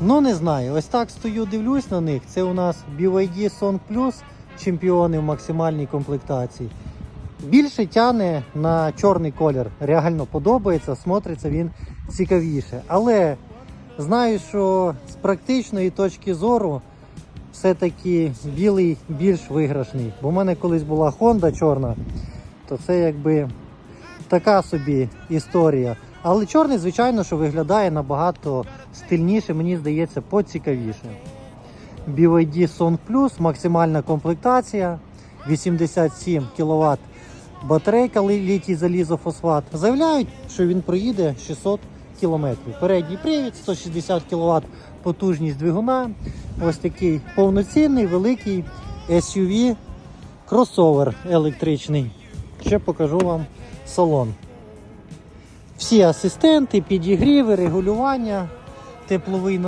Ну не знаю, ось так стою, дивлюсь на них. Це у нас BYD Song Plus, чемпіони в максимальній комплектації. Більше тяне на чорний колір. Реально подобається, смотриться він цікавіше. Але знаю, що з практичної точки зору все-таки білий більш виграшний. Бо в мене колись була Honda чорна, то це якби така собі історія. Але чорний, звичайно, що виглядає набагато стильніше, мені здається, поцікавіше. BYD Song Plus, максимальна комплектація, 87 кВт батарейка літій залізофосфат. Заявляють, що він проїде 600 км. Передній привід, 160 кВт потужність двигуна. Ось такий повноцінний, великий SUV кросовер електричний. Ще покажу вам салон. Всі асистенти, підігріви, регулювання, тепловий